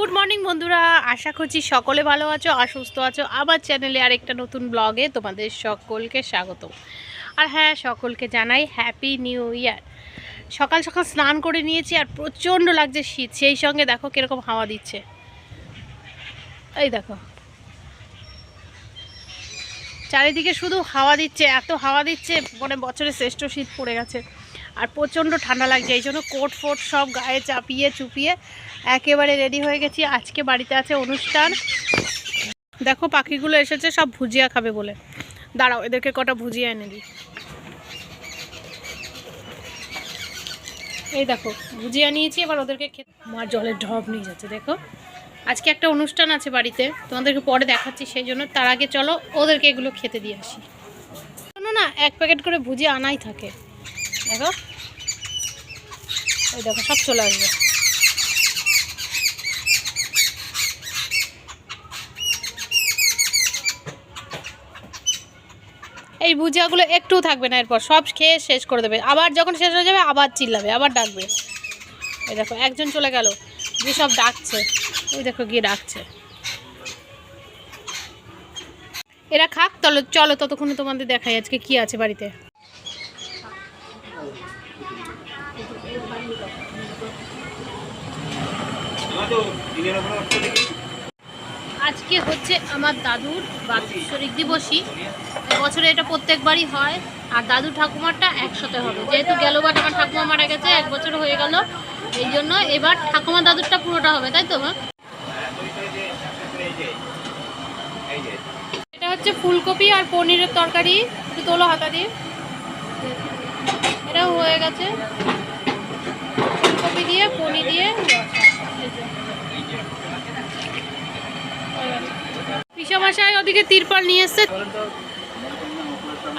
Good morning বন্ধুরা। আশা করছি সকলে ভালো আছো, আর সুস্থ আছো। আবার চ্যানেলে আরেকটা নতুন ব্লগে তোমাদের সকলকে স্বাগত আর হ্যাঁ সকলকে জানাই হ্যাপি নিউ ইয়ার সকাল সকাল স্নান করে নিয়েছি, আর প্রচণ্ড লাগছে শীত। সেই সঙ্গে দেখো কীরকম হাওয়া দিচ্ছে। এই দেখো। চারিদিকে শুধু হাওয়া দিচ্ছে, এত হাওয়া দিচ্ছে মানে বছরের শ্রেষ্ঠ শীত পড়ে গেছে। আর প্রচণ্ড ঠান্ডা লাগছে, এই জন্য কোট ফোট সব গায়ে চাপিয়ে চুপিয়ে একেবারে রেডি হয়ে গেছি। আজকে বাড়িতে আছে অনুষ্ঠান। দেখো, পাখিগুলো এসেছে, সব ভুজিয়া খাবে বলে। দাঁড়াও, এদেরকে কটা ভুজিয়া এনে দিই। এই দেখো, ভুজিয়া নিয়েছি, এবার ওদেরকে খেতে। মার জলের ঢপ নিয়ে যাচ্ছে, দেখো। আজকে একটা অনুষ্ঠান আছে বাড়িতে, তোমাদেরকে পরে দেখাচ্ছি সেই জন্য। তার আগে চলো, ওদেরকে এগুলো খেতে দিয়ে আসি। শোনো না, এক প্যাকেট করে ভুজিয়া আনাই থাকে। দেখো। ওই দেখো, সব চলে আসবে। এই ভুজিয়াগুলো একটু থাকবে না এরপর, সব খেয়ে শেষ করে দেবে। আবার যখন শেষ হয়ে যাবে, আবার চিল্লাবে, আবার ডাকবে। এই দেখো, একজন চলে গেল, যে সব ডাকছে। ওই দেখো গিয়ে ডাকছে। এরা খাক চলো চলো ততক্ষণে তোমাদের দেখাই আজকে কি আছে বাড়িতে। আজকে হচ্ছে আমার দাদুর বাৎসরিক দিবসই। বছরে এটা প্রত্যেকবারই হয়। আর দাদু ঠাকুমারটা একসাথে হবে। যেহেতু গেলবার আমার ঠাকুমা মারা গেছে, এক বছর হয়ে গেল। এই জন্য এবার ঠাকুমা দাদুরটা পুরোটা হবে, তাই তো? মা এটা হচ্ছে ফুলকপি আর পনিরের তরকারি। একটু তোলো হাতা দিয়ে। এটাও হয়ে গেছে। ফুলকপি দিয়ে, পনির দিয়ে। পিসামশাই ওদিকে তিরপাল নিয়ে এসছে।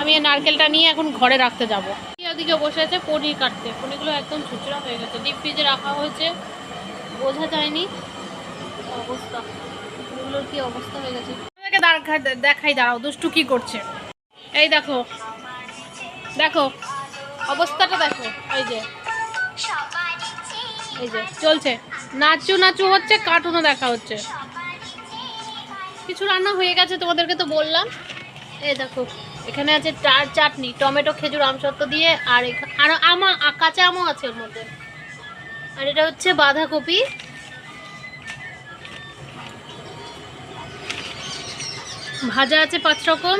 আমি নারকেলটা নিয়ে এখন ঘরে রাখতে যাব। ওদিকে বসে আছে পনির কাটতে। পনিরগুলো একদম ছুচড়া হয়ে গেছে। ডিপ ফ্রিজে রাখা হয়েছে। বোঝা যায়নি। অবস্থা? এগুলোর কি অবস্থা হয়ে গেছে? দেখাই, দাঁড়াও, দুষ্টু কি করছে? এই দেখো। দেখো, অবস্থাটা দেখো। এই যে। এই যে, চলছে। নাচু নাচু হচ্ছে, কার্টুনও দেখা হচ্ছে। কিছু রান্না হয়ে গেছে তোমাদেরকে তো বললাম। এই দেখো। এখানে আছে চার চাটনি টমেটো খেজুর আমসত্ব দিয়ে আর আর আমা কাঁচা আমও আছে ওর মধ্যে। আর এটা হচ্ছে বাঁধাকপি। ভাজা আছে পাঁচ রকম।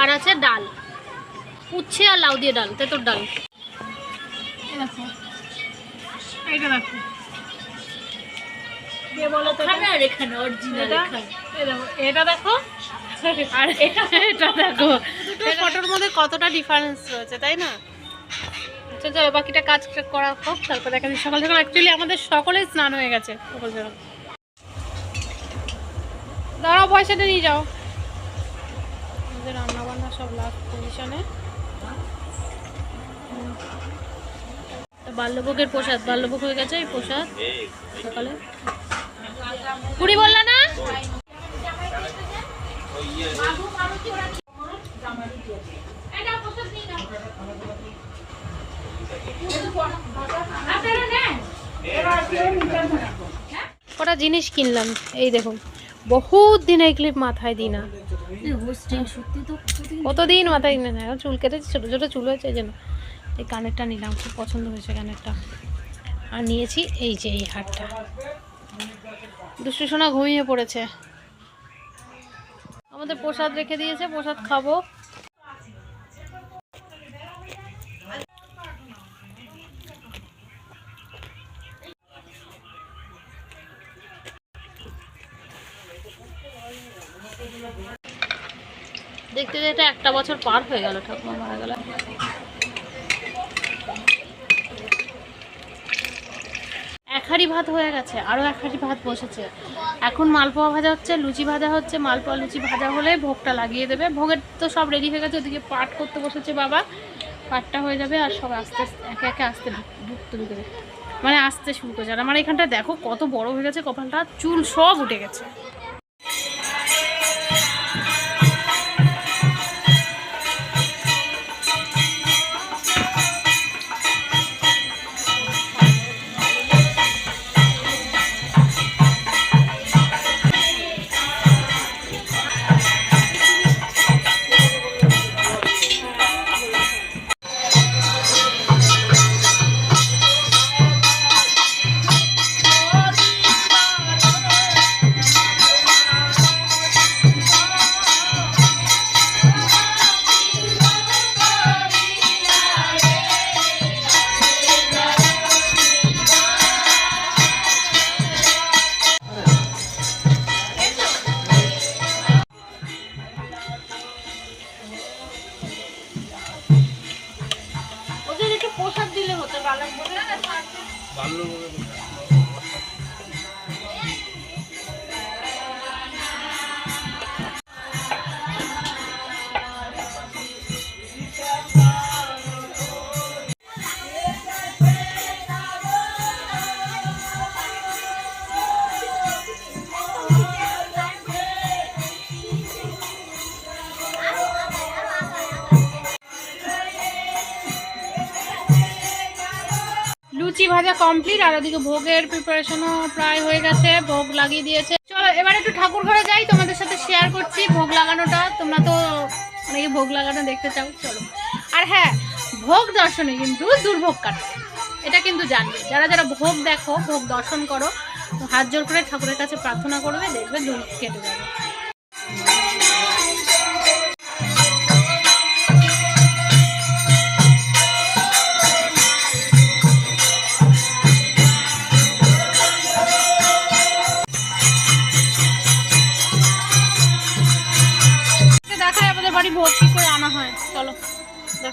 আর আছে ডাল। উচ্ছে আর লাউ দিয়ে ডাল তেতর ডাল। দেখো, এটা দেখো। আর এটা এটা দেখো ফটোর মধ্যে কতটা ডিফারেন্স রয়েছে তাই না? আচ্ছা চলো বাকিটা কাজ করা হোক তারপর দেখা যাচ্ছে। সকাল সকাল অ্যাকচুয়ালি আমাদের সকলেই স্নান হয়ে গেছে। সকাল সকাল দাঁড়াও পয়সাটা নিয়ে যাও। আমাদের রান্না বান্না সব লাস্ট পজিশনে বাল্যভোগের প্রসাদ বাল্যভোগ হয়ে গেছে এই প্রসাদ। সকালে। কুড়ি বললা না? কটা জিনিস কিনলাম, এই দেখুন। বহুত দিন এই ক্লিপ মাথায় দিই না। কতদিন মাথায় দিই না? চুল কেটেছি, ছোটো ছোটো চুল হয়েছে জন্য। এই কানেরটা নিলাম, খুব পছন্দ হয়েছে কানেরটা। আর নিয়েছি এই যে এই হারটা। দুষ্টু সোনা ঘুমিয়ে পড়েছে। আমাদের প্রসাদ রেখে দিয়েছে, প্রসাদ খাব। দেখতে যেটা একটা বছর পার হয়ে গেল, ঠাকুমা মারা গেল। এক হাঁড়ি ভাত হয়ে গেছে আরও এক হাঁড়ি ভাত বসেছে। এখন মালপোয়া ভাজা হচ্ছে, লুচি ভাজা হচ্ছে, মালপোয়া লুচি ভাজা হলে ভোগটা লাগিয়ে দেবে। ভোগের তো সব রেডি হয়ে গেছে, ওদিকে পাট করতে বসেছে বাবা। পাটটা হয়ে যাবে আর সব আস্তে আস্তে, একে একে আস্তে ঢুক- ঢুকতে ঢুকে মানে আসতে শুরু করেছে। আর আমার এখানটা দেখো কত বড় হয়ে গেছে কপালটা, চুল সব উঠে গেছে। Halo. ভাজা কমপ্লিট আর ওদিকে ভোগের প্রিপারেশনও প্রায় হয়ে গেছে, ভোগ লাগিয়ে দিয়েছে। চলো, এবার একটু ঠাকুর ঘরে যাই, তোমাদের সাথে শেয়ার করছি ভোগ লাগানোটা। তোমরা তো অনেকে ভোগ লাগানো দেখতে চাও, চলো। আর হ্যাঁ ভোগ দর্শনে কিন্তু দুর্ভোগ কাটে। এটা কিন্তু জানবে যারা যারা ভোগ দেখো, ভোগ দর্শন করো, হাত জোর করে ঠাকুরের কাছে প্রার্থনা করবে, দেখবে দুর্ভ কেটে যাবে।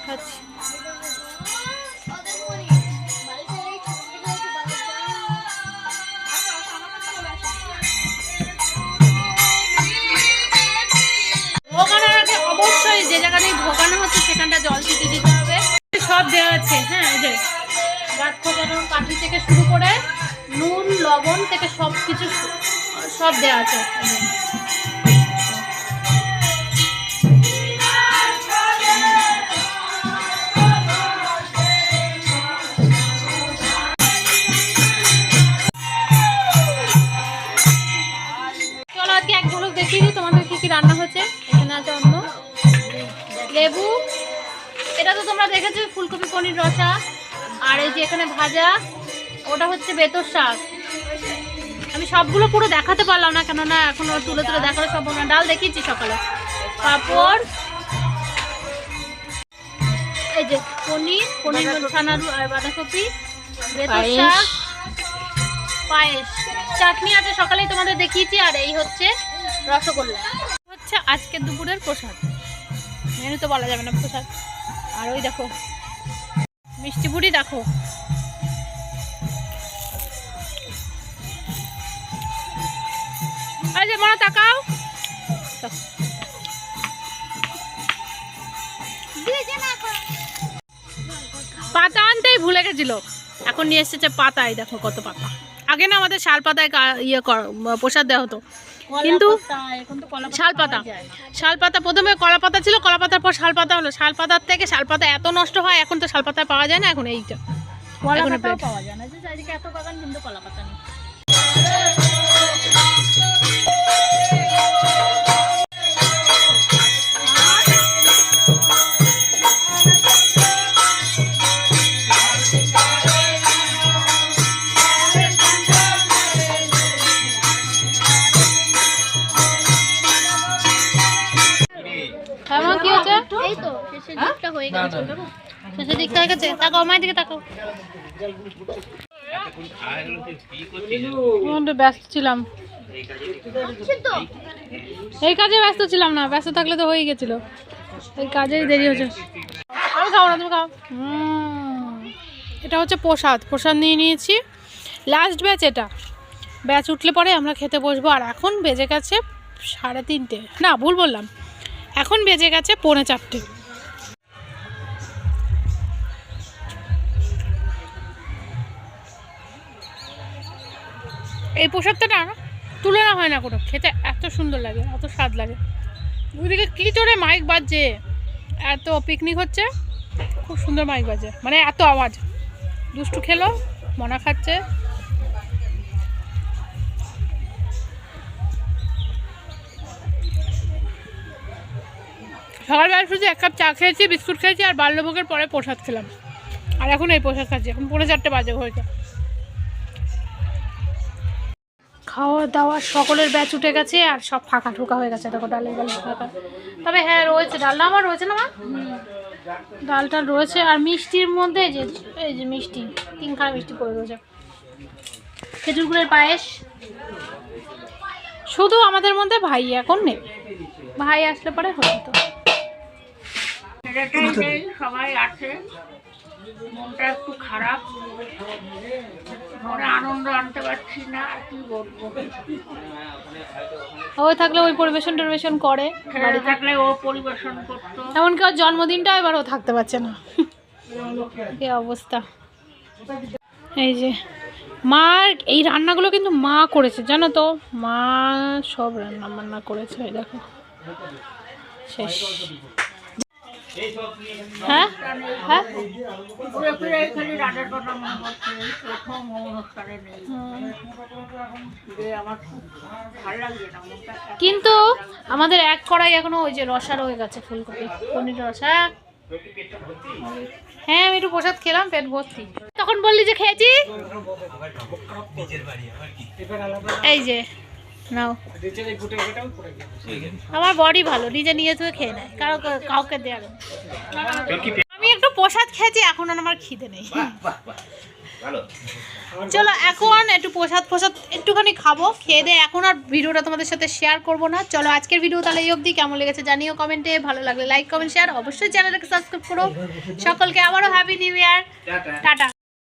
দেখাচ্ছি। ভোগ আগে অবশ্যই, যে জায়গাটায় ভোগানো হচ্ছে সেখানটা জল ছিটে দিতে হবে। সব দেওয়া আছে হ্যাঁ যে গাছ কাঠি থেকে শুরু করে নুন, লবণ থেকে সব কিছু সব দেওয়া আছে। এটা তো তোমরা দেখেছ ফুলকপি পনির রসা আর এই যে এখানে ভাজা ওটা হচ্ছে বেতর শাক। আমি সবগুলো পুরো দেখাতে পারলাম না কেননা এখনও তুলে তুলে দেখানো সব না। ডাল দেখিয়েছি সকালে। পাপড় এই যে পনির পনির ছানার আর বাঁধাকপি বেতর শাক পায়েস। চাটনি আছে সকালেই তোমাদের দেখিয়েছি আর এই হচ্ছে রসগোল্লা। হচ্ছে আজকে দুপুরের প্রসাদ। মেনু তো বলা যাবে না প্রসাদ। আর ওই দেখো, মিষ্টি বুড়ি দেখো। যে তাকাও। পাতা আনতেই ভুলে গেছিল। এখন নিয়ে এসেছে পাতায়, দেখো কত পাতা। আগে না আমাদের শাল পাতায় ইয়ে কর- প্রসাদ দেওয়া হতো। কিন্তু শাল পাতা শাল পাতা প্রথমে কলা পাতা ছিল কলা পাতার পর শাল পাতা হলো। শাল পাতার থেকে শাল পাতা এত নষ্ট হয় এখন তো শাল পাতা পাওয়া যায় না এখন এইটা। কলা পাতা পাওয়া যায় না। যে চারিদিকে এত বাগান কিন্তু কলাপাতা নেই। শেষের দিকটা হয়ে গেছে। তাকাও মায়ের দিকে তাকাও। ব্যস্ত ছিলাম। এই কাজে ব্যস্ত ছিলাম না। ব্যস্ত থাকলে তো হয়ে গেছিল। এই কাজেই দেরি হচ্ছে। আমি খাব না তুমি খাও। হুম। এটা হচ্ছে প্রসাদ। প্রসাদ নিয়ে নিয়েছি। লাস্ট ব্যাচ এটা। ব্যাচ উঠলে পরে আমরা খেতে বসবো। আর এখন বেজে গেছে সাড়ে তিনটে। না ভুল বললাম। এখন বেজে গেছে পৌনে চারটে। এই প্রসাদটা না তুলনা হয় না কোনো। খেতে এত সুন্দর লাগে, এত স্বাদ লাগে। ওইদিকে কি জোরে মাইক বাজছে। এত পিকনিক হচ্ছে, খুব সুন্দর মাইক বাজে মানে এত আওয়াজ। দুষ্টু খেলো, মনা খাচ্ছে। সকালবেলা শুধু এক কাপ চা খেয়েছি, বিস্কুট খেয়েছি, আর বাল্যভোগের পরে প্রসাদ খেলাম। আর এখন এই প্রসাদ খাচ্ছি, এখন পৌনে চারটে বাজে হয়েছে খাওয়া দাওয়া সকলের ব্যাচ উঠে গেছে আর সব ফাঁকা ঠোকা হয়ে গেছে। দেখো ডালের ডাল ফাঁকা তবে হ্যাঁ রয়েছে। ডালনা আমার রয়েছে না মা? ডালটা রয়েছে আর মিষ্টির মধ্যে যে এই যে মিষ্টি তিনখানা মিষ্টি পড়ে রয়েছে। খেজুর গুড়ের পায়েস। শুধু আমাদের মধ্যে ভাই এখন নেই। ভাই আসলে পরে হতো তো। সবাই আছে। মনটা একটু খারাপ। মনে আনন্দ আনতে পারছি না আর কি বলব? ওই থাকলে ওই পরিবেশন টরিবেশন করে ছেড়ে থাকলে ও পরিবেশন করতো। এমনকি ওর জন্মদিনটা এবার ও থাকতে পারছে না। কি অবস্থা। এই যে মা এই রান্নাগুলো কিন্তু মা করেছে জানো তো? মা সব রান্না বান্না করেছে দেখো। শেষ। হ্যাঁ? হ্যাঁ? মনে কিন্তু আমাদের এক কড়াই এখনও ওই যে রসা রয়ে গেছে ফুলকপি পনির রসা। হ্যাঁ। আমি একটু প্রসাদ খেলাম পেট ভর্তি। তখন বললি যে খেয়েছি এই যে। নাও। আমার বডি ভালো নিজে নিয়ে তুই খেয়ে নেয় কারও কাউকে দেওয়ার আমি একটু প্রসাদ খেয়েছি এখন আমার খিদে নেই। চলো এখন একটু প্রসাদ প্রসাদ একটুখানি খাব খেয়ে দিয়ে এখন আর ভিডিওটা তোমাদের সাথে শেয়ার করব না। চলো আজকের ভিডিও তাহলে এই অবধি। কেমন লেগেছে জানিও কমেন্টে ভালো লাগলে লাইক কমেন্ট শেয়ার অবশ্যই চ্যানেলটাকে সাবস্ক্রাইব করো। সকলকে আবারও হ্যাপি নিউ ইয়ার টাটা।